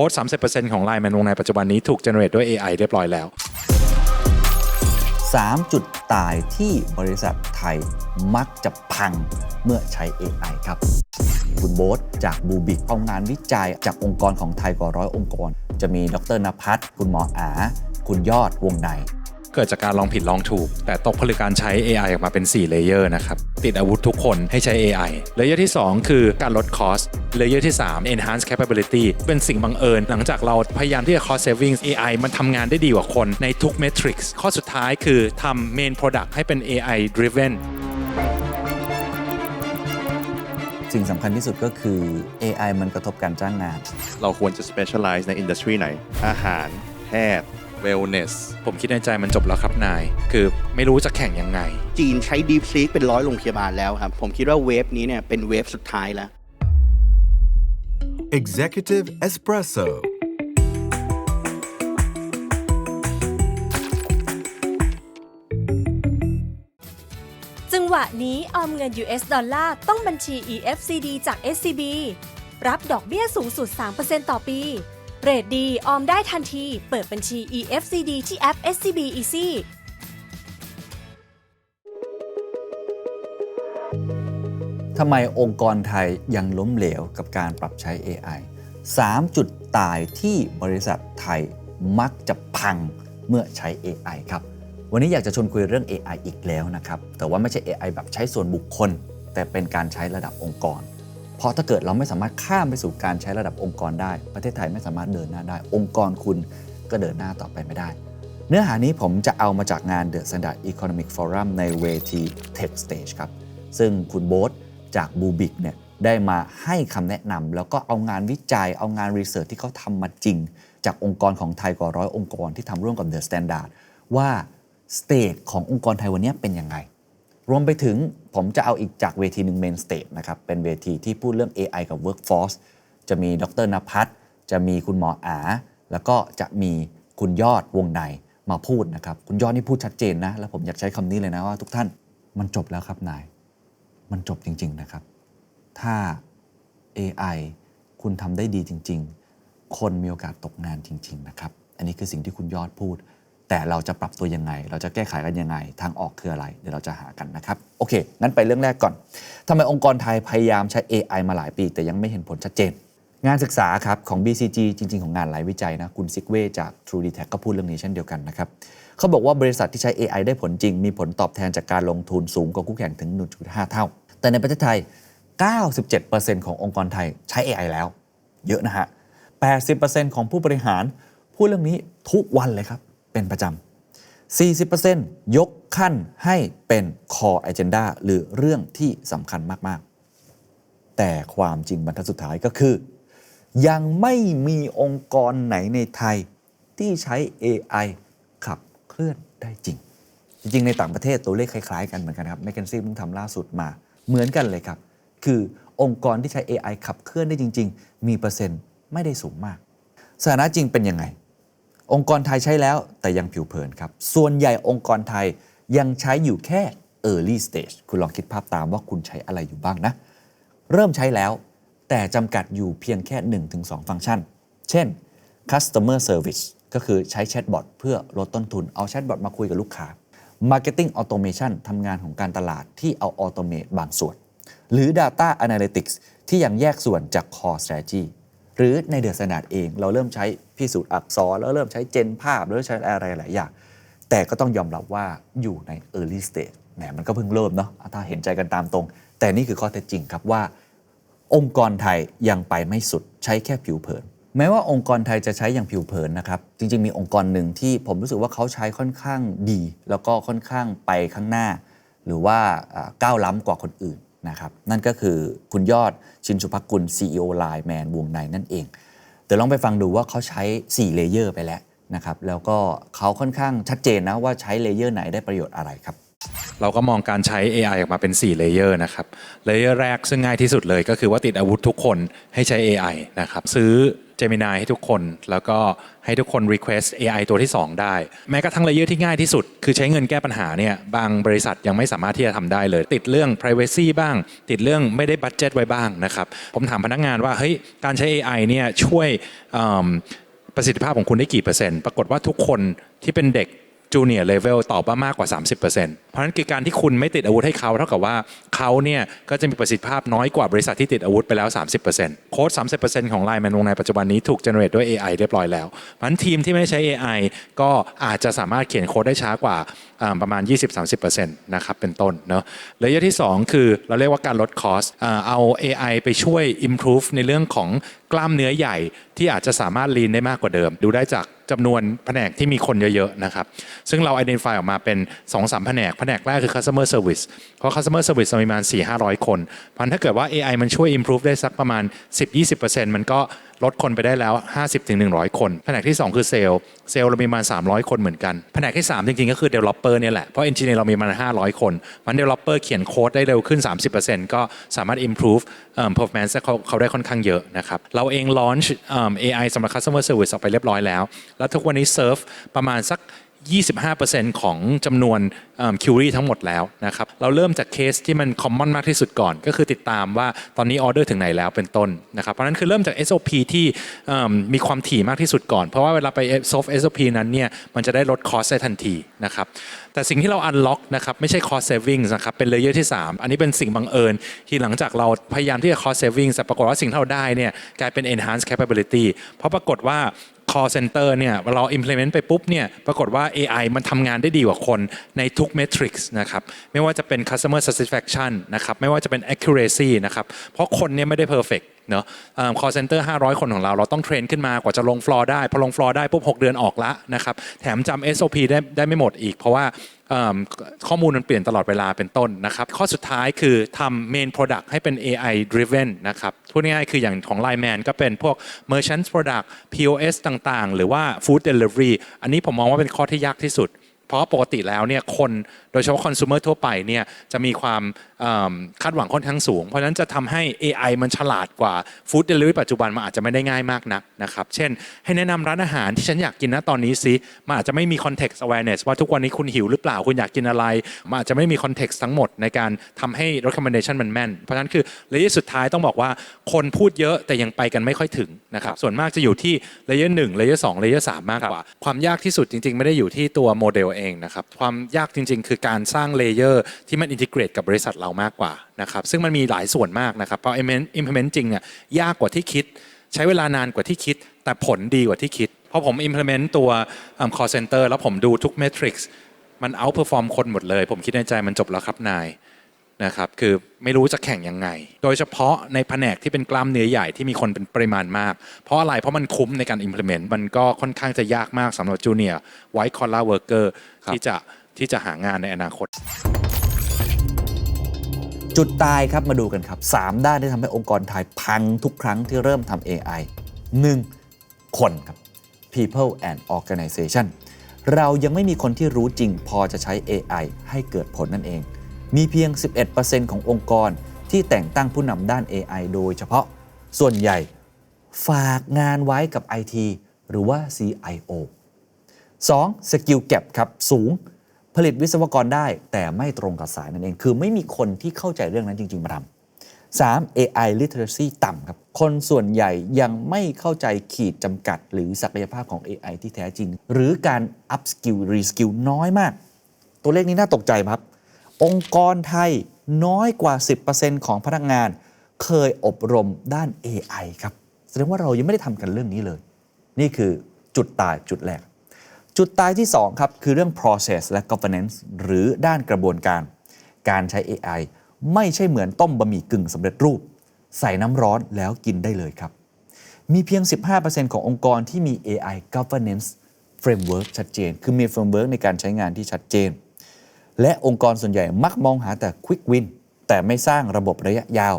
ค้ด 30%ของไลน์แมนวงในปัจจุบันนี้ถูกเจเนเรตด้วย AI เรียบร้อยแล้ว 3 จุดตายที่บริษัทไทยมักจะพังเมื่อใช้ AI ครับ คุณโบ๊ทจากบูบิกเอางานวิจัยจากองค์กรของไทยกว่าร้อยองค์กร จะมีดรนภัสคุณหมออา คุณยอดวงใน เกิดจากการลองผิดลองถูก แต่ตกผลึกการใช้ AI ออกมาเป็น4เลเยอร์นะครับ ติดอาวุธทุกคนให้ใช้ AI เลเยอร์ที่ 2 คือการลดคอสเลเยอร์ที่ 3 enhance capability เป็นสิ่งบังเอิญ หลังจากเราพยายามที่จะ cost savings AI มันทำงานได้ดีกว่าคนในทุก metrics ข้อสุดท้ายคือทำ main product ให้เป็น AI driven สิ่งสำคัญที่สุดก็คือ AI มันกระทบการจ้างงาน เราควรจะ specialize ในอินดัสทรีไหน อาหาร แพทย์ wellness ผมคิดในใจมันจบแล้วครับนาย คือไม่รู้จะแข่งยังไง จีนใช้ Deep Seek เป็นร้อยโรงพยาบาลแล้วครับ ผมคิดว่าเวฟนี้เนี่ยเป็นเวฟสุดท้ายแล้ว Executive Espresso จังหวะนี้ออมเงิน US ดอลลาร์ต้องบัญชี EFCD จาก SCB รับดอกเบี้ยสูงสุด 3%ต่อปี เรทดี ออมได้ทันที เปิดบัญชี EFCD ที่แอป SCB Easy ทำไมองค์กรไทยยังล้มเหลวกับการปรับใช้ AI 3 จุดตายที่บริษัทไทยมักจะพังเมื่อใช้ AI ครับ วันนี้อยากจะชวนคุยเรื่อง AI อีกแล้วนะครับ แต่ว่าไม่ใช่ AI แบบใช้ส่วนบุคคล แต่เป็นการใช้ระดับองค์กร เพราะถ้าเกิดเราไม่สามารถข้ามไปสู่การใช้ระดับองค์กรได้ ประเทศไทยไม่สามารถเดินหน้าได้ องค์กรคุณก็เดินหน้าต่อไปไม่ได้ เนื้อหานี้ผมจะเอามาจากงาน The Standard Economic Forum ในเวที Tech Stage ครับ ซึ่งคุณโบ๊ทจากบูบิกเนี่ยได้มาให้คำแนะนำแล้วก็เอางานวิจัย เอางานรีเสิร์ชที่เขาทำมาจริง จากองค์กรของไทยกว่าร้อยองค์กรที่ทำร่วมกับ The Standard ว่าสเตจขององค์กรไทยวันนี้เป็นยังไง รวมไปถึงผมจะเอาอีกจากเวทีหนึ่ง Main Stage นะครับ เป็นเวทีที่พูดเรื่อง AI กับ Workforce จะมีดรนภัสจะมีคุณหมออา แล้วก็จะมีคุณยอดวงในมาพูดนะครับ คุณยอดนี่พูดชัดเจนนะ แล้วผมอยากใช้คำนี้เลยนะว่าทุกท่านมันจบแล้วครับนาย มันจบจริง ๆนะครับ ถ้า AI คุณทำได้ดีจริง ๆ คนมีโอกาสตกงานจริง ๆ นะครับ อันนี้คือสิ่งที่คุณยอดพูด แต่เราจะปรับตัวยังไง เราจะแก้ไขกันยังไง ทางออกคืออะไร เดี๋ยวเราจะหากันนะครับ โอเค งั้นไปเรื่องแรกก่อนทำไมองค์กรไทยพยายามใช้ AI มาหลายปี แต่ยังไม่เห็นผลชัดเจน งานศึกษาครับของ BCG จริง ๆ ของงานหลายวิจัยนะ คุณซิกเวจาก True d e t a c ก็พูดเรื่องนี้เช่นเดียวกันนะครับ เขาบอกว่าบริษัทที่ใช้ AI ได้ผลจริง มีผลตอบแทนจากการลงทุนสูงกว่าคู่แข่งถึง 1.5 เท่า แต่ในประเทศไทย 97%ขององค์กรไทยใช้ AI แล้ว เยอะนะฮะ 80%ของผู้บริหารพูดเรื่องนี้ทุกวันเลยครับ เป็นประจำ40%ยกขั้นให้เป็น core agenda หรือเรื่องที่สำคัญมาก ๆ แต่ความจริงบรรทัดสุดท้ายก็คือ ยังไม่มีองค์กรไหนในไทยที่ใช้ AI ขับเคลื่อนได้จริง จริง ๆ ในต่างประเทศตัวเลขคล้าย ๆ กันเหมือนกันครับ m c k เคนซี่เพิ่งทำล่าสุดมาเหมือนกันเลยครับ คือองค์กรที่ใช้ AI ขับเคลื่อนได้จริง ๆ มีเปอร์เซ็นต์ไม่ได้สูงมาก สถานะจริงเป็นยังไง องค์กรไทยใช้แล้วแต่ยังผิวเผินครับ ส่วนใหญ่องค์กรไทยยังใช้อยู่แค่ early stage คุณลองคิดภาพตามว่าคุณใช้อะไรอยู่บ้างนะ เริ่มใช้แล้ว แต่จำกัดอยู่เพียงแค่ 1-2 ฟังก์ชัน เช่น customer service ก็คือใช้แชทบอทเพื่อลดต้นทุน เอาแชทบอทมาคุยกับลูกค้า marketing automation ทำงานของการตลาดที่เอา automate บางส่วน หรือ data analytics ที่ยังแยกส่วนจาก core strategy หรือในเดือดสนาดเอง เราเริ่มใช้พิสูจน์อักษรแล้วเริ่มใช้เจนภาพแล้วใช้อะไรหลายอย่างแต่ก็ต้องยอมรับว่าอยู่ใน early stage แหมมันก็เพิ่งเริ่มเนาะถ้าเห็นใจกันตามตรง แต่นี่คือข้อเท็จจริงครับว่า องค์กรไทยยังไปไม่สุดใช้แค่ผิวเผิน แม้ว่าองค์กรไทยจะใช้อย่างผิวเผินนะครับ จริง ๆ มีองค์กรหนึ่งที่ผมรู้สึกว่าเขาใช้ค่อนข้างดี แล้วก็ค่อนข้างไปข้างหน้า หรือว่าอ่าก้าวล้ำกว่าคนอื่น นะครับนั่นก็คือคุณยอดชินสุภกุล CEO Line Man วงในนั่นเอง แต่ลองไปฟังดูว่าเขาใช้ 4 เลเยอร์ไปแล้วนะครับแล้วก็เขาค่อนข้างชัดเจนนะว่าใช้เลเยอร์ไหนได้ประโยชน์อะไรครับเราก็มองการใช้ AI ออกมาเป็น4เลเยอร์นะครับเลเยอร์แรกซึ่งง่ายที่สุดเลยก็คือว่าติดอาวุธทุกคนให้ใช้ AI นะครับซื้อ Gemini ให้ทุกคน แล้วก็ให้ทุกคน request AI ตัวที่ 2 ได้ แม้กระทั่งเลเยอร์ที่ง่ายที่สุด คือใช้เงินแก้ปัญหาเนี่ยบางบริษัทยังไม่สามารถที่จะทำได้เลย ติดเรื่อง privacy บ้าง ติดเรื่องไม่ได้บัตเจ็ตไว้บ้างนะครับ ผมถามพนักงานว่าเฮ้ยการใช้ AI เนี่ยช่วยอืมประสิทธิภาพของคุณได้กี่เปอร์เซ็นต์ปรากฏว่าทุกคนที่เป็นเด็ก จูเนียร์เลเวลตอบว่ามากกว่า 30%เพราะฉะนั้นคือการที่คุณไม่ติดอาวุธให้เขาเท่ากับว่าเขาเนี่ยก็จะมีประสิทธิภาพน้อยกว่าบริษัทที่ติดอาวุธไปแล้ว 30%โค้ด30%ของ Line Man วงในปัจจุบันนี้ถูกเจเนเรตด้วย AI เรียบร้อยแล้ว เพราะฉะนั้นทีมที่ไม่ใช้ AI ก็อาจจะสามารถเขียนโค้ดได้ช้ากว่าอ่าประมาณ 20-30%นะครับเป็นต้นเนาะเลเยอร์ที่ 2 คือเราเรียกว่าการลดคอสเอา AI ไปช่วย improve ในเรื่องของกล้ามเนื้อใหญ่ที่อาจจะสามารถลีนได้มากกว่าเดิม ดูได้จากจำนวนแผนกที่มีคนเยอะๆนะครับซึ่งเรา identify ออกมาเป็น2-3แผนก แผนกแรกคือ customer service เพราะ customer service ประมาณ 4-500 คนพันถ้าเกิดว่า AI มันช่วย improve ได้สักประมาณ 10-20%มันก็ ลดคนไปได้แล้ว 50-100 คน แผนกที่ 2 คือเซลล์ เซลล์เรามีมา 300 คนเหมือนกัน แผนกที่ 3 จริงๆ ก็คือ developer เนี่ยแหละ เพราะ engineer เรามีมา 500 คนมัน developer เขียนโค้ดได้เร็วขึ้น 30%ก็สามารถ improve เอ่อ performance เขาเขาได้ค่อนข้างเยอะนะครับ เราเอง launch เอิ่ม AI สำหรับ customer service ออกไปเรียบร้อยแล้ว แล้วทุกวันนี้ serve ประมาณสัก 25%ของจำนวนคิวรี่ทั้งหมดแล้วนะครับ เราเริ่มจากเคสที่มันคอมมอนมากที่สุดก่อน ก็คือติดตามว่าตอนนี้ออเดอร์ถึงไหนแล้วเป็นต้นนะครับ เพราะนั้นคือเริ่มจาก SOP ที่มีความถี่มากที่สุดก่อน เพราะว่าเวลาไป soft SOP นั้นเนี่ยมันจะได้ลดคอสได้ทันทีนะครับ แต่สิ่งที่เรา unlock นะครับไม่ใช่ cost saving นะครับเป็นเลเยอร์ที่ 3 อันนี้เป็นสิ่งบังเอิญ ที่หลังจากเราพยายามที่จะ cost saving แต่ปรากฏว่าสิ่งที่เราได้เนี่ยกลายเป็น Enhance capability เพราะปรากฏว่า call center เนี่ยเรา implement ไปปุ๊บเนี่ยปรากฏว่า AI มันทำงานได้ดีกว่าคนในทุก metrics นะครับไม่ว่าจะเป็น customer satisfaction นะครับไม่ว่าจะเป็น accuracy นะครับเพราะคนเนี่ยไม่ได้ perfect เนาะเอ่อ call center 500 คนของเรา เราต้องเทรนขึ้นมากว่าจะลง floor ได้ พอลง floor ได้ปุ๊บ6เดือนออกละนะครับแถมจำ SOP ได้ได้ไม่หมดอีก เพราะว่าข้อมูลมันเปลี่ยนตลอดเวลาเป็นต้นนะครับ ข้อสุดท้ายคือทำ main product ให้เป็น AI driven นะครับพูดง่ายๆคืออย่างของ Line Man ก็เป็นพวก merchant product POS ต่างๆ หรือว่า food delivery อันนี้ผมมองว่าเป็นข้อที่ยากที่สุด เพราะปกติแล้วเนี่ยคน ยเฉพาะคอน sumer ทั่วไปเนี่ยจะมีความเอิ่มคาดหวังค่อนข้างสูง เพราะฉะนั้นจะทำให้ AI มันฉลาดกว่า food delivery ปัจจุบันมันอาจจะไม่ได้ง่ายมากนักนะครับ เช่น ให้แนะนำร้านอาหารที่ฉันอยากกินนะตอนนี้ซิมันอาจจะไม่มี context awareness ว่าทุกวันนี้คุณหิวหรือเปล่าคุณอยากกินอะไร มันอาจจะไม่มี context ทั้งหมดในการทำให้ recommendation มันแม่น เพราะฉะนั้นคือเลเยอร์สุดท้ายต้องบอกว่าคนพูดเยอะแต่ยังไปกันไม่ค่อยถึงนะครับส่วนมากจะอยู่ที่เลเยอร์หนึ่งเลเยอร์สองเลเยอร์สามมากกว่า ความยากที่สุดจริง ๆ ไม่ได้อยู่ที่ตัวโมเดลเองนะครับความยากจริง ๆ คือการสร้างเลเยอร์ที่มันอินทิเกรตกับบริษัทเรามากกว่านะครับซึ่งมันมีหลายส่วนมากนะครับเพราะ implement implement จริงอะยากกว่าที่คิด ใช้เวลานานกว่าที่คิด แต่ผลดีกว่าที่คิด เพราะผม implement ตัวเอิ่ม call center แล้วผมดูทุก metrics มัน outperform คนหมดเลย ผมคิดในใจมันจบแล้วครับนายนะครับคือไม่รู้จะแข่งยังไง โดยเฉพาะในแผนกที่เป็นกล้ามเนื้อใหญ่ที่มีคนเป็นปริมาณมาก เพราะอะไรเพราะมันคุ้มในการ implement มันก็ค่อนข้างจะยากมากสำหรับ junior white collar worker ที่จะ ที่จะหางานในอนาคต จุดตายครับมาดูกันครับ 3 ด้านที่ทำให้องค์กรไทยพังทุกครั้งที่เริ่มทำ AI 1. คนครับ people and organization เรายังไม่มีคนที่รู้จริงพอจะใช้ AI ให้เกิดผลนั่นเอง มีเพียง 11%ขององค์กรที่แต่งตั้งผู้นำด้าน AI โดยเฉพาะ ส่วนใหญ่ฝากงานไว้กับ IT หรือว่า CIO 2. สกิลแก p ครับสูง ผลิตวิศวกรได้ แต่ไม่ตรงกับสายนั่นเอง คือไม่มีคนที่เข้าใจเรื่องนั้นจริง ๆ มาทำ 3. AI literacy ต่ำครับ คนส่วนใหญ่ยังไม่เข้าใจขีดจำกัด หรือศักยภาพของ AI ที่แท้จริง หรือการ up skill re skill น้อยมาก ตัวเลขนี้น่าตกใจครับ องค์กรไทยน้อยกว่า 10%ของพนักงาน เคยอบรมด้าน AI ครับ แสดงว่าเรายังไม่ได้ทำกันเรื่องนี้เลย นี่คือจุดตายจุดแรก จุดตายที่ 2 ครับ คือเรื่อง process และ governance หรือด้านกระบวนการ การใช้ AI ไม่ใช่เหมือนต้มบะหมี่กึ่งสำเร็จรูป ใส่น้ำร้อนแล้วกินได้เลยครับ มีเพียง 15%ขององค์กรที่มี AI governance framework ชัดเจน คือมี framework ในการใช้งานที่ชัดเจน และองค์กรส่วนใหญ่มักมองหาแต่ quick win แต่ไม่สร้างระบบระยะยาว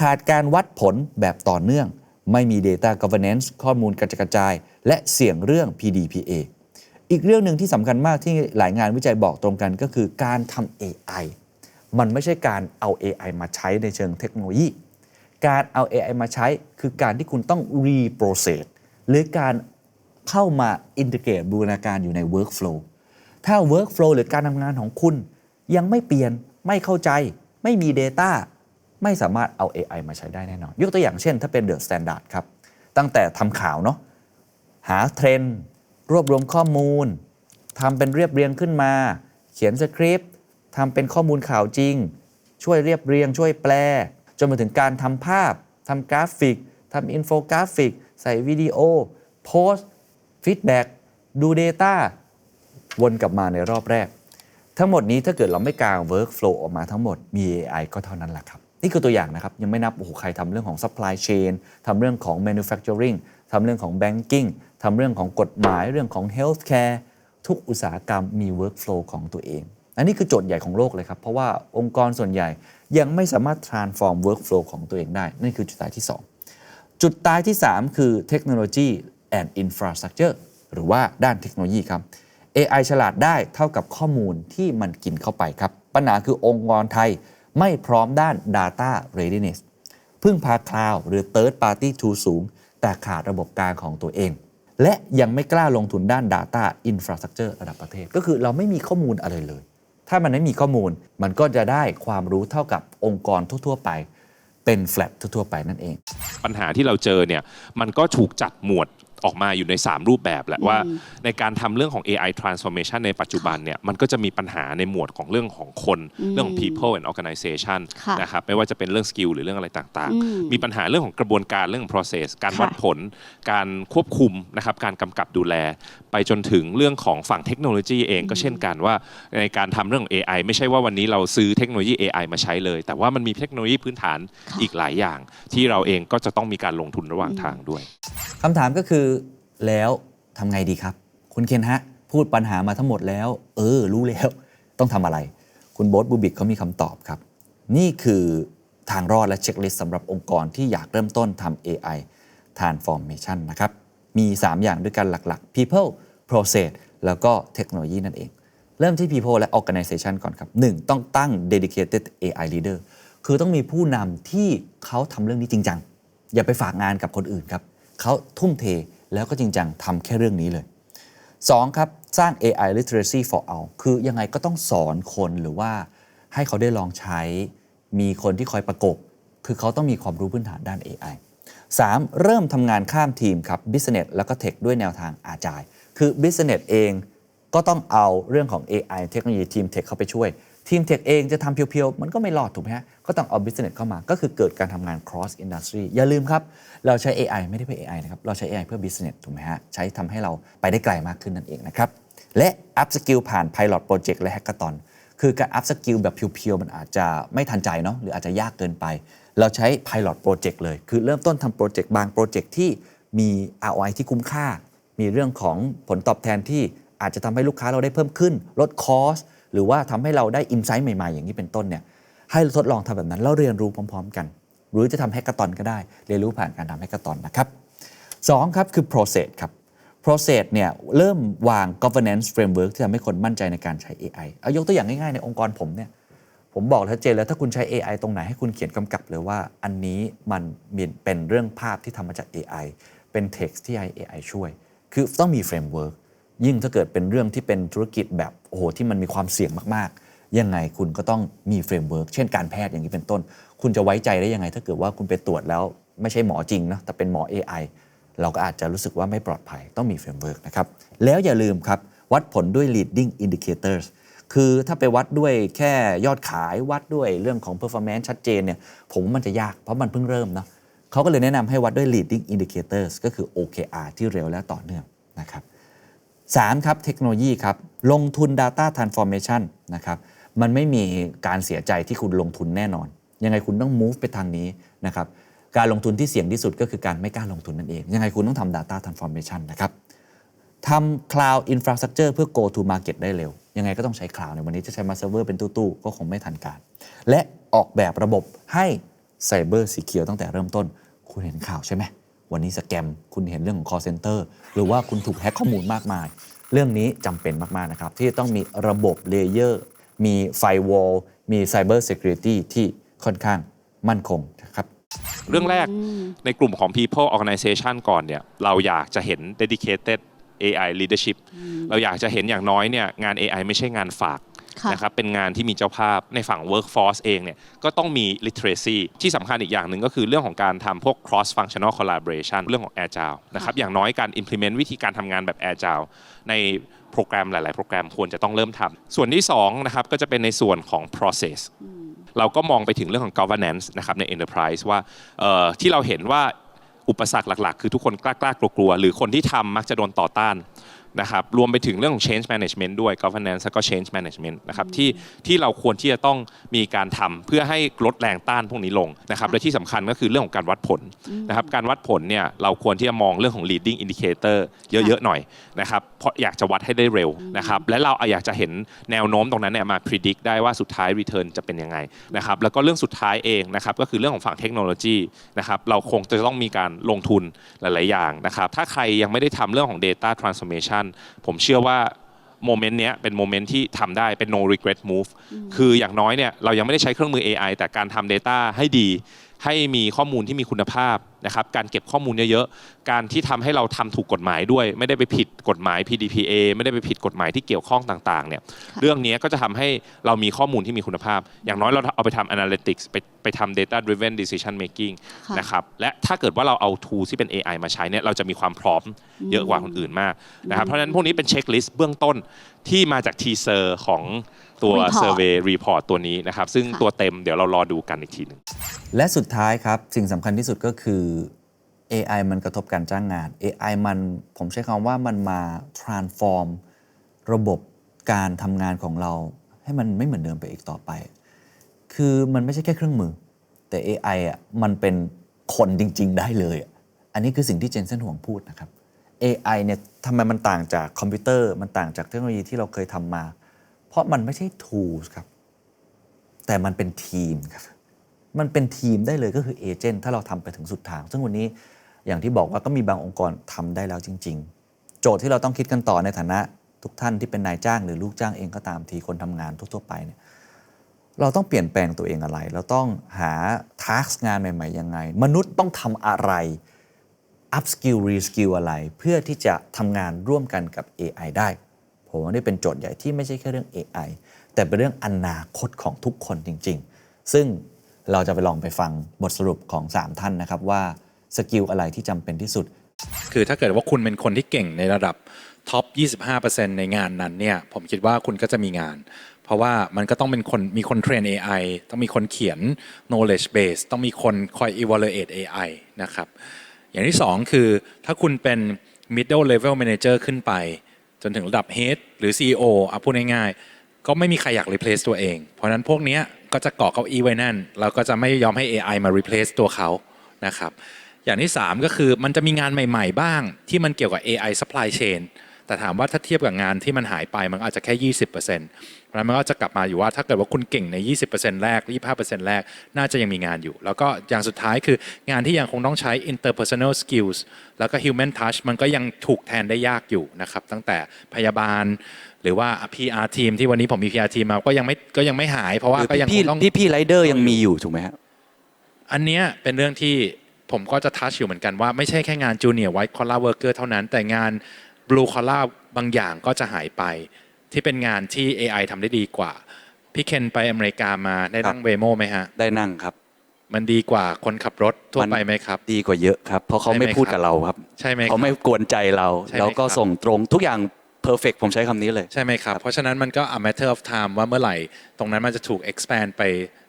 ขาดการวัดผลแบบต่อเนื่อง ไม่มี Data Governance ข้อมูลกระจายกระจายและเสี่ยงเรื่อง PDPA อีกเรื่องหนึ่งที่สำคัญมากที่หลายงานวิจัยบอกตรงกันก็คือการทำ AI มันไม่ใช่การเอา AI มาใช้ในเชิงเทคโนโลยี การเอา AI มาใช้คือการที่คุณต้อง reprocess หรือการเข้ามาอินทิเกรตบูรณาการอยู่ใน workflow ถ้า workflow หรือการทำงานของคุณยังไม่เปลี่ยนไม่เข้าใจ ไม่มี Data ไม่สามารถเอา AI มาใช้ได้แน่นอน ยกตัวอย่างเช่น ถ้าเป็น The Standard ครับ ตั้งแต่ทำข่าวเนาะหาเทรนด์ รวบรวมข้อมูลทำเป็นเรียบเรียงขึ้นมา เขียนสคริปต์ทำเป็นข้อมูลข่าวจริง ช่วยเรียบเรียง ช่วยแปล จนมาถึงการทำภาพทำกราฟิกทำอินโฟกราฟิก ใส่วิดีโอ โพสต์ฟีดแบ็กดู Data วนกลับมาในรอบแรก ทั้งหมดนี้ถ้าเกิดเราไม่กาง workflow ออกมาทั้งหมดมี AI ก็เท่านั้นแหละครับ นี่คือตัวอย่างนะครับ ยังไม่นับโอ้โหใครทำเรื่องของ supply chain ทำเรื่องของ manufacturing ทำเรื่องของ banking ทำเรื่องของกฎหมายเรื่องของ healthcare ทุกอุตสาหกรรมมี workflow ของตัวเอง อันนี้คือโจทย์ใหญ่ของโลกเลยครับ เพราะว่าองค์กรส่วนใหญ่ยังไม่สามารถ transform workflow ของตัวเองได้ นั่นคือจุดตายที่ 2 จุดตายที่ 3 คือ technology and infrastructure หรือว่าด้านเทคโนโลยีครับ AI ฉลาดได้เท่ากับข้อมูลที่มันกินเข้าไปครับ ปัญหาคือองค์กรไทยไม่พร้อมด้าน data readiness พึ่งพาคลาวหรือ third party tool สูง แต่ขาดระบบการของตัวเอง และยังไม่กล้าลงทุนด้าน data infrastructure ระดับประเทศ ก็คือเราไม่มีข้อมูลอะไรเลย ถ้ามันไม่มีข้อมูลมันก็จะได้ความรู้เท่ากับองค์กรทั่ว ๆ ไปเป็นแฟลตทั่วๆไปนั่นเอง ปัญหาที่เราเจอเนี่ยมันก็ถูกจัดหมวด ออกมาอยู่ใน 3 รูปแบบแหละว่าในการทำเรื่องของ AI transformation ในปัจจุบันเนี่ยมันก็จะมีปัญหาในหมวดของเรื่องของคนเรื่องของ people and organization ค่ะนะครับไม่ว่าจะเป็นเรื่อง skill หรือเรื่องอะไรต่างอืม ๆ มีปัญหาเรื่องของกระบวนการเรื่องของ process การค่ะวัดผล การควบคุมนะครับการกำกับดูแล ไปจนถึงเรื่องของฝั่งเทคโนโลยีเองก็เช่นกันว่า ในการทำเรื่องของ AI ไม่ใช่ว่าวันนี้เราซื้อเทคโนโลยี AI มาใช้เลย แต่ว่ามันมีเทคโนโลยีพื้นฐานอีกหลายอย่าง ที่เราเองก็จะต้องมีการลงทุนระหว่างทางด้วย คำถามก็คือ แล้วทำไงดีครับ คุณเคนฮะ พูดปัญหามาทั้งหมดแล้ว เออ รู้แล้ว ต้องทำอะไร คุณโบ๊ทบูบิกเขามีคำตอบครับ นี่คือทางรอดและเช็คลิสต์สำหรับองค์กรที่อยากเริ่มต้นทำ AI transformation นะครับ มี 3 อย่างด้วยกันหลักๆ people process แล้วก็เทคโนโลยีนั่นเอง เริ่มที่ people และ organization ก่อนครับ 1. ต้องตั้ง dedicated AI leader คือต้องมีผู้นำที่เขาทำเรื่องนี้จริงจัง อย่าไปฝากงานกับคนอื่นครับ เขาทุ่มเท แล้วก็จริงจังทำแค่เรื่องนี้เลย 2. ครับ สร้าง AI literacy for all คือยังไงก็ต้องสอนคนหรือว่าให้เขาได้ลองใช้ มีคนที่คอยประกบ คือเขาต้องมีความรู้พื้นฐานด้าน AI 3. เริ่มทำงานข้ามทีมครับ business แล้วก็ tech ด้วยแนวทางอาจาย คือ business เองก็ต้องเอาเรื่องของ AI เทคโนโลยีทีม tech เข้าไปช่วย ทีม tech เองจะทำเพียวๆ มันก็ไม่รอดถูกไหมฮะ ก็ต้องเอา business เข้ามา ก็คือเกิดการทำงาน cross industry อย่าลืมครับ เราใช้ AI ไม่ได้เพื่อ AI นะครับ เราใช้ AI เพื่อ business ถูกไหมฮะ ใช้ทำให้เราไปได้ไกลมากขึ้นนั่นเองนะครับ และ up skill ผ่าน pilot project และ hackathon คือการ up skill แบบเพียวๆ มันอาจจะไม่ทันใจเนาะ หรืออาจจะยากเกินไป เราใช้ pilot project เลย คือเริ่มต้นทำโปรเจกต์บางโปรเจกต์ที่มี ROI ที่คุ้มค่า มีเรื่องของผลตอบแทนที่อาจจะทำให้ลูกค้าเราได้เพิ่มขึ้น ลดคอส หรือว่าทำให้เราได้อินไซต์ใหม่ๆ อย่างนี้เป็นต้นเนี่ยให้ทดลองทำแบบนั้นแล้วเรียนรู้พร้อม ๆ กัน หรือจะทำแฮกเกอร์ตอนก็ได้ เรียนรู้ผ่านการทำแฮกเกอร์ตอนนะครับสองครับคือ process ครับ process เนี่ยเริ่มวาง governance framework ที่ทำให้คนมั่นใจในการใช้ AI เอายกตัวอย่างง่ายๆในองค์กรผมเนี่ยผมบอกชัดเจนแล้วถ้าคุณใช้ AI ตรงไหนให้คุณเขียนกำกับเลยว่า อันนี้มันเป็นเรื่องภาพที่ทำมาจาก AI เป็น text ที่ให้ AI ช่วย คือต้องมี framework ยิ่งถ้าเกิดเป็นเรื่องที่เป็นธุรกิจแบบโอ้โหที่มันมีความเสี่ยงมากๆ ยังไงคุณก็ต้องมีเฟรมเวิร์กเช่นการแพทย์อย่างนี้เป็นต้น คุณจะไว้ใจได้ยังไง ถ้าเกิดว่าคุณไปตรวจแล้วไม่ใช่หมอจริงนะแต่เป็นหมอ AI เราก็อาจจะรู้สึกว่าไม่ปลอดภัยต้องมีเฟรมเวิร์กนะครับแล้วอย่าลืมครับ วัดผลด้วย leading indicators คือถ้าไปวัดด้วยแค่ยอดขายวัดด้วยเรื่องของ performance ชัดเจนเนี่ยผมว่ามันจะยากเพราะมันเพิ่งเริ่มเนาะเขาก็เลยแนะนำให้วัดด้วย leading indicators ก็คือ OKR ที่เร็วและต่อเนื่องนะครับ 3ครับเทคโนโลยีครับลงทุน Data Transformation นะครับมันไม่มีการเสียใจที่คุณลงทุนแน่นอน ยังไงคุณต้อง move ไปทางนี้นะครับการลงทุนที่เสี่ยงที่สุดก็คือการไม่กล้าลงทุนนั่นเอง ยังไงคุณต้องทำ Data Transformation นะครับทำ Cloud Infrastructure เพื่อ Go to Market ได้เร็ว ยังไงก็ต้องใช้ Cloud ในวันนี้จะใช้มา Server เป็นตู้ๆก็คงไม่ทันการ และออกแบบระบบให้ Cyber Secure ตั้งแต่เริ่มต้น คุณเห็นข่าวใช่ไหม วันนี้สแกมคุณเห็นเรื่องของ call center หรือว่าคุณถูกแฮ็กข้อมูลมากมาย เรื่องนี้จำเป็นมากๆนะครับ ที่จะต้องมีระบบเลเยอร์มีไฟวอลมี Cyber Security ที่ค่อนข้างมั่นคงนะครับเรื่องแรกในกลุ่มของ people organization ก่อนเนี่ยเราอยากจะเห็น dedicated AI leadership เราอยากจะเห็นอย่างน้อยเนี่ยงาน AI ไม่ใช่งานฝากค่ะ นะครับเป็นงานที่มีเจ้าภาพในฝั่ง workforce เองเนี่ยก็ต้องมี literacy ที่สำคัญอีกอย่างหนึ่งก็คือเรื่องของการทำพวก cross functional collaboration เรื่องของ agile นะครับอย่างน้อยการ implement วิธีการทำงานแบบ agile ในโปรแกรมหลาย ๆ โปรแกรมควรจะต้องเริ่มทำส่วนที่2นะครับก็จะเป็นในส่วนของ process เราก็มองไปถึงเรื่องของ governance นะครับใน enterprise ว่าเอ่อที่เราเห็นว่าอุปสรรคหลัก ๆ คือทุกคนกล้าๆกลัวๆหรือคนที่ทำมักจะโดนต่อต้าน นะครับรวมไปถึงเรื่องของ change management ด้วย governance แล้วก็ change management นะครับที่ที่เราควรที่จะต้องมีการทำเพื่อให้ลดแรงต้านพวกนี้ลงนะครับและที่สำคัญก็คือเรื่องของการวัดผลนะครับการวัดผลเนี่ยเราควรที่จะมองเรื่องของ leading indicator เยอะๆหน่อยนะครับเพราะอยากจะวัดให้ได้เร็วนะครับและเราอยากจะเห็นแนวโน้มตรงนั้นเนี่ยมา predict ได้ว่าสุดท้าย return จะเป็นยังไงนะครับแล้วก็เรื่องสุดท้ายเองนะครับก็คือเรื่องของฝั่งเทคโนโลยีนะครับเราคงจะต้องมีการลงทุนหลาย ๆ อย่างนะครับถ้าใครยังไม่ได้ทำเรื่องของ data transformation ผมเชื่อว่าโมเมนต์เนี้ยเป็นโมเมนต์ที่ทำได้เป็น no regret move คืออย่างน้อยเนี่ยเรายังไม่ได้ใช้เครื่องมือ AI แต่การทำ Data ให้ดี ให้มีข้อมูลที่มีคุณภาพนะครับการเก็บข้อมูลเยอะๆการที่ทำให้เราทำถูกกฎหมายด้วย ไม่ได้ไปผิดกฎหมาย PDPA ไม่ได้ไปผิดกฎหมายที่เกี่ยวข้องต่างๆเนี่ยเรื่องนี้ก็จะทำให้เรามีข้อมูลที่มีคุณภาพ อย่างน้อยเราเอาไปทำ analytics ไปไปทำ data driven decision making ค่ะนะครับและถ้าเกิดว่าเราเอา tool ที่เป็น AI มาใช้เนี่ยเราจะมีความพร้อมเยอะกว่าคนอื่นมากนะครับเพราะฉะนั้นพวกนี้เป็นเช็คลิสต์เบื้องต้น ที่มาจากทีเซอร์ของตัว Report survey report ตัวนี้นะครับ ซึ่งค่ะ ตัวเต็มเดี๋ยวเรารอดูกันอีกทีหนึ่งและสุดท้ายครับ สิ่งสำคัญที่สุดก็คือ AI มันกระทบการจ้างงาน AI มันผมใช้คำว่ามันมา transform ระบบการทำงานของเรา ให้มันไม่เหมือนเดิมไปอีกต่อไป คือมันไม่ใช่แค่เครื่องมือ แต่ AI อะมันเป็นคนจริง ๆ ได้เลยอะอันนี้คือสิ่งที่เจนเซนห่วงพูดนะครับ AI เนี่ยทำไมมันต่างจากคอมพิวเตอร์ มันต่างจากเทคโนโลยีที่เราเคยทำมา เพราะมันไม่ใช่ tools ครับ แต่มันเป็นทีมครับ มันเป็นทีมได้เลยก็คือเอเจนต์ถ้าเราทำไปถึงสุดทาง ซึ่งวันนี้อย่างที่บอกว่าก็มีบางองค์กรทำได้แล้วจริง ๆ โจทย์ที่เราต้องคิดกันต่อในฐานะทุกท่านที่เป็นนายจ้างหรือลูกจ้างเองก็ตามทีคนทำงานทั่วๆไปเนี่ยเราต้องเปลี่ยนแปลงตัวเองอะไร เราต้องหาทาร์กงานใหม่ ๆ ยังไง มนุษย์ต้องทำอะไร up skill re skill อะไร เพื่อที่จะทำงานร่วมกันกับ AI ได้ ผมว่านี่เป็นโจทย์ใหญ่ที่ไม่ใช่แค่เรื่อง AI แต่เป็นเรื่องอนาคตของทุกคนจริง ๆ ซึ่งเราจะไปลองไปฟังบทสรุปของ 3 ท่านนะครับว่าสกิลอะไรที่จำเป็นที่สุด คือถ้าเกิดว่าคุณเป็นคนที่เก่งในระดับท็อป 25%ในงานนั้นเนี่ยผมคิดว่าคุณก็จะมีงาน เพราะว่ามันก็ต้องเป็นคนมีคนเทรน AI ต้องมีคนเขียน knowledge base ต้องมีคนคอย evaluate AI นะครับ อย่างที่สองคือถ้าคุณเป็น middle level manager ขึ้นไป จนถึงระดับ head หรือ CEO อะพูดง่ายๆ ก็ไม่มีใครอยาก replace ตัวเอง เพราะนั้นพวกนี้ก็จะเกาะเก้าอี้ไว้นั่น แล้วก็จะไม่ยอมให้ AI มา replace ตัวเขานะครับอย่างที่ 3 ก็คือมันจะมีงานใหม่ ๆ บ้างที่มันเกี่ยวกับ AI supply chain แต่ถามว่าถ้าเทียบกับงานที่มันหายไปมันก็อาจจะแค่ 20%เพราะฉะนั้นมันก็จะกลับมาอยู่ว่าถ้าเกิดว่าคุณเก่งใน 20%แรก 25%แรก น่าจะยังมีงานอยู่ แล้วก็อย่างสุดท้ายคืองานที่ยังคงต้องใช้ interpersonal skills แล้วก็ human touch มันก็ยังถูกแทนได้ยากอยู่นะครับตั้งแต่พยาบาลหรือว่า PR ทีมที่วันนี้ผมมี PR ทีมมาก็ยังไม่ก็ยังไม่หาย เพราะว่าคือก็ยังพี่คงต้องพี่พี่ไรเดอร์ยังมีอยู่ถูกไหมฮะอันเนี้ยเป็นเรื่องที่ผมก็จะทัชอยู่เหมือนกันว่าไม่ใช่แค่งานจูเนียร์ไวท์คอล l าเวิร์กเกอร์เท่านั้นแต่งาน บลูคอล l าบางอย่างก็จะหายไป ที่เป็นงานที่ AI ทำได้ดีกว่า พี่เคนไปอเมริกามาได้นั่งเวโมไหมฮะ ได้นั่งครับ มันดีกว่าคนขับรถทั่วมันไปไหมครับ ดีกว่าเยอะครับ เพราะเขาใช่ไหมไม่พูดครับกับเราครับ ใช่ไหมครับเขาไม่กวนใจเราใช่ไหมแล้วก็ครับส่งตรงทุกอย่างเพอร์เฟกผมใช้คำนี้เลย ใช่ไหมครับ เพราะฉะนั้นมันก็ a matter of time ว่าเมื่อไหร่ ตรงนั้นมันจะถูก expand ไป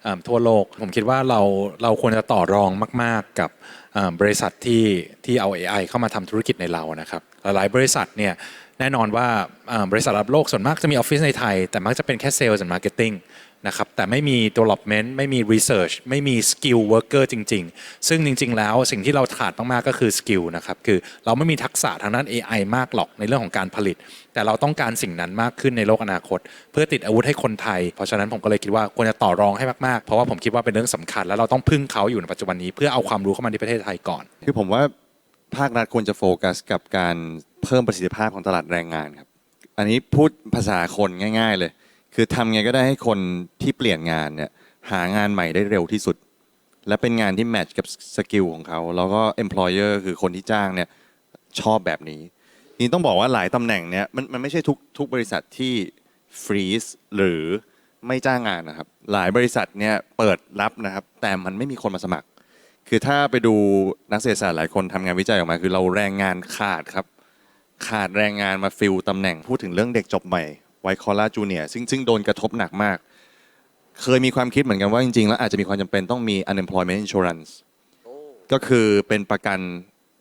เอิ่มทั่วโลก ผมคิดว่าเราเราควรจะต่อรองมาก ๆ กับเอิ่มบริษัทที่ที่เอา AI เข้ามาทำธุรกิจในเรานะครับ หลายบริษัทเนี่ยแน่นอนว่าบริษัทระดับโลกส่วนมากจะมีออฟฟิศในไทย แต่มักจะเป็นแค่ Sales and Marketing นะครับแต่ไม่มี development ไม่มี research ไม่มี skill worker จริง ๆ ซึ่งจริง ๆ แล้วสิ่งที่เราขาดมาก ๆ ก็คือ skill นะครับคือเราไม่มีทักษะทางด้าน AI มากหรอกในเรื่องของการผลิต แต่เราต้องการสิ่งนั้นมากขึ้นในโลกอนาคต เพื่อติดอาวุธให้คนไทย เพราะฉะนั้นผมก็เลยคิดว่าควรจะต่อรองให้มาก ๆ เพราะว่าผมคิดว่าเป็นเรื่องสำคัญ และเราต้องพึ่งเขาอยู่ในปัจจุบันนี้เพื่อเอาความรู้เข้ามาในประเทศไทยก่อน คือผมว่า ภาครัฐควรจะโฟกัสกับการเพิ่มประสิทธิภาพของตลาดแรงงานครับ อันนี้พูดภาษาคนง่าย ๆเลย คือทำไงก็ได้ให้คนที่เปลี่ยนงานเนี่ยหางานใหม่ได้เร็วที่สุด และเป็นงานที่แมทช์กับสกิลของเขา แล้วก็ employer คือคนที่จ้างเนี่ยชอบแบบนี้นี้ต้องบอกว่าหลายตำแหน่งเนี่ยมันมันไม่ใช่ทุกทุกบริษัทที่ฟรีซหรือไม่จ้างงานนะครับ หลายบริษัทเนี่ยเปิดรับนะครับ แต่มันไม่มีคนมาสมัคร คือถ้าไปดูนักเศรษฐศาสตร์หลายคนทำงานวิจัยออกมา คือเราแรงงานขาดครับ ขาดแรงงานมาฟิลตำแหน่งพูดถึงเรื่องเด็กจบใหม่ไวคอล่าจูเนียซึ่งซึ่งโดนกระทบหนักมาก เคยมีความคิดเหมือนกันว่าจริงๆ แล้วอาจจะมีความจำเป็นต้องมี unemployment insurance ก็คือเป็นประกัน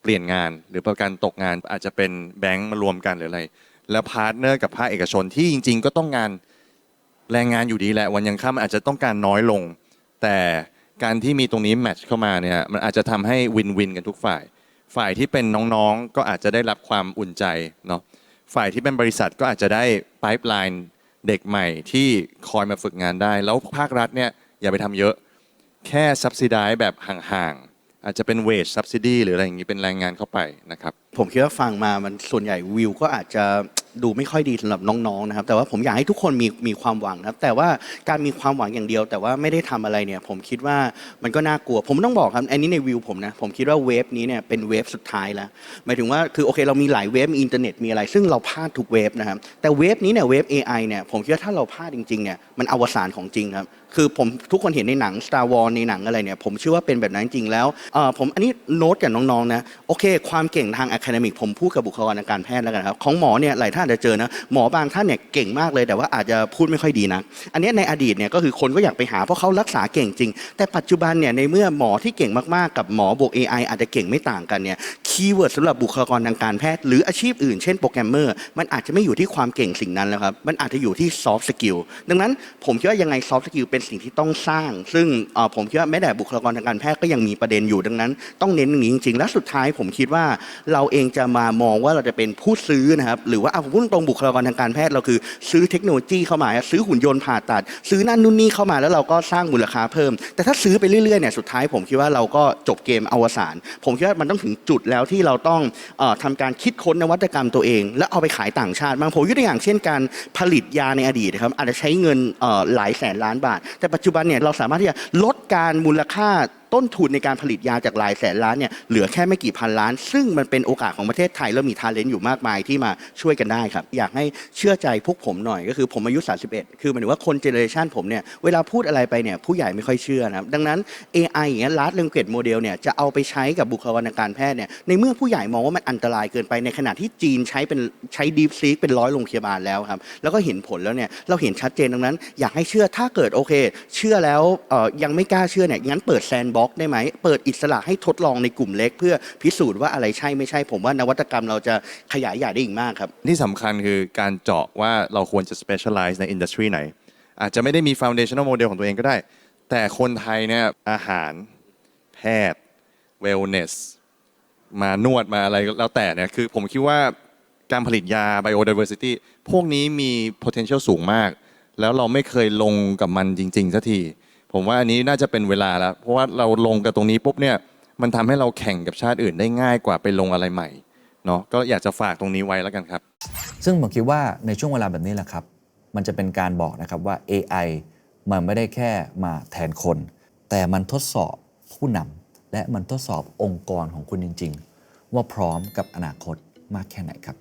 เปลี่ยนงาน หรือประกันตกงานอาจจะเป็นแบงก์มารวมกันหรืออะไร แล้วพาร์ทเนอร์กับภาคเอกชนที่จริง ๆ ก็ต้องงานแรงงานอยู่ดีแหละวันยังค่ำอาจจะต้องการน้อยลง แต่ การที่มีตรงนี้แมทช์เข้ามาเนี่ยมันอาจจะทำให้วินวินกันทุกฝ่าย ฝ่ายที่เป็นน้องๆ ก็อาจจะได้รับความอุ่นใจเนาะฝ่ายที่เป็นบริษัทก็อาจจะได้ไพ p e ไลน์เด็กใหม่ที่คอยมาฝึกงานได้ แล้วภาครัฐเนี่ยอย่าไปทำเยอะ แค่ subsidize แบบห่างๆ อาจจะเป็น wage subsidy หรืออะไรอย่างนี้เป็นแรงงานเข้าไปนะครับ ผมคิดว่าฟังมามันส่วนใหญ่วิวก็อาจจะ ดูไม่ค่อยดีสำหรับน้องๆนะครับแต่ว่าผมอยากให้ทุกคนมีมีความหวังนะครับแต่ว่าการมีความหวังอย่างเดียว แต่ว่าไม่ได้ทำอะไรเนี่ยผมคิดว่ามันก็น่ากลัว ผมต้องบอกครับอันนี้ในวิวผมนะผมคิดว่าเวฟนี้เนี่ยเป็นเวฟสุดท้ายแล้วหมายถึงว่าคือโอเคเรามีหลายเวฟมีอินเทอร์เน็ตมีอะไร ซึ่งเราพลาดทุกเวฟนะครับแต่เวฟนี้เนี่ยเวฟ AI เนี่ยผมคิดว่าถ้าเราพลาดจริงๆเนี่ยมันอวสานของจริงครับคือผมทุกคนเห็นในหนัง Star Wars ในหนังอะไรเนี่ยผมเชื่อว่าเป็นแบบนั้นจริงๆแล้วเอ่อผมอันนี้โน้ตกับน้องๆนะโอเค ความเก่งทางอะคาเดมิกผมพูดกับบุคลากรทางการแพทย์แล้วกันครับของหมอเนี่ยหลายท่านาจะเจอนะหมอบางท่านเนี่ยเก่งมากเลยแต่ว่าอาจจะพูดไม่ค่อยดีนะอันนี้ในอดีตเนี่ยก็คือคนก็อยากไปหาเพราะเขารักษาเก่งจริง แต่ปัจจุบันเนี่ยในเมื่อหมอที่เก่งมากๆ กับหมอบวก AI อาจจะเก่งไม่ต่างกันเนี่ยคีย์เวิร์ดสำหรับบุคลากรทางการแพทย์หรืออาชีพอื่นเช่นโปรแกรมเมอร์มันอาจจะไม่อยู่ที่ความเก่งสิ่งนั้นแล้วครับมันอาจจะอยู่ที่ซอฟต์สกิลดังนั้นผมคิดว่ายังไงซอฟต์สกิลเป็นสิ่งที่ต้องสร้าง ซึ่งผมคิดว่าแม้แต่บุคลากรทางการแพทย์ก็ยังมีประเด็นอยู่ดังนั้น ต้องเน้นอย่างนี้จริงๆและสุดท้ายผมคิดว่าเราเองจะมามองว่าเราจะเป็นผู้ซื้อนะครับหรือว่าเอาผมพูดตรงบุคลากรทางการแพทย์เราคือ ซื้อเทคโนโลยีเข้ามา ซื้อหุ่นยนต์ผ่าตัด ซื้อนั่นนู่นนี่เข้ามาแล้วเราก็สร้างมูลค่าเพิ่ม แต่ถ้าซื้อไปเรื่อยๆเนี่ยสุดท้ายผมคิดว่าเราก็จบเกมอวสานผมคิดว่ามันต้องถึงจุดแล้วที่เราต้องออทำการคิดค้นนวัตกรรมตัวเอง แล้วเอาไปขายต่างชาติบางผมยกตัวอย่างเช่นการผลิตยาในอดีตครับอาจจะใช้เงินหลายแสนล้านบาท แต่ปัจจุบันเนี่ยเราสามารถที่จะลดการมูลค่า ต้นทุนในการผลิตยาจากหลายแสนล้านเนี่ยเหลือแค่ไม่กี่พันล้าน ซึ่งมันเป็นโอกาสของประเทศไทย แล้วมีทาเลนต์อยู่มากมายที่มาช่วยกันได้ครับ อยากให้เชื่อใจพวกผมหน่อยก็คือผมอายุ 31 คือหมายถึงว่าคนเจเนอเรชันผมเนี่ยเวลาพูดอะไรไปเนี่ยผู้ใหญ่ไม่ค่อยเชื่อนะครับดังนั้น AI อย่างเงี้ย large language model เนี่ยจะเอาไปใช้กับบุคลากรทางการแพทย์เนี่ยในเมื่อผู้ใหญ่มองว่ามันอันตรายเกินไปในขณะที่จีนใช้เป็นใช้ deep seek เป็นร้อยโรงพยาบาลแล้วครับแล้วก็เห็นผลแล้วเนี่ยเราเห็นชัดเจนดังนั้น อยากให้เชื่อถ้าเกิดโอเค เชื่อแล้วยังไม่กล้าเชื่อเนี่ยงั้นเปิดแซนบ็อกได้ไหม เปิดอิสระให้ทดลองในกลุ่มเล็ก เพื่อพิสูจน์ว่าอะไรใช่ไม่ใช่ ผมว่านวัตกรรมเราจะขยายใหญ่ได้อีกมากครับ ที่สำคัญคือการเจาะว่าเราควรจะ specialize ในอินดัสทรีไหน อาจจะไม่ได้มี foundational model ของตัวเองก็ได้ แต่คนไทยเนี่ยอาหาร แพทย์ wellness มานวดมาอะไรแล้วแต่เนี่ยคือผมคิดว่าการผลิตยา biodiversity พวกนี้มี potential สูงมาก แล้วเราไม่เคยลงกับมันจริงๆสักที ผมว่าอันนี้น่าจะเป็นเวลาแล้ว เพราะว่าเราลงกับตรงนี้ปุ๊บเนี่ยมันทำให้เราแข่งกับชาติอื่นได้ง่ายกว่าไปลงอะไรใหม่เนาะก็อยากจะฝากตรงนี้ไว้แล้วกันครับ ซึ่งผมคิดว่าในช่วงเวลาแบบนี้แหละครับ มันจะเป็นการบอกนะครับว่า AI มันไม่ได้แค่มาแทนคน แต่มันทดสอบผู้นำและมันทดสอบองค์กรของคุณจริง ๆ ว่าพร้อมกับอนาคตมากแค่ไหนครับ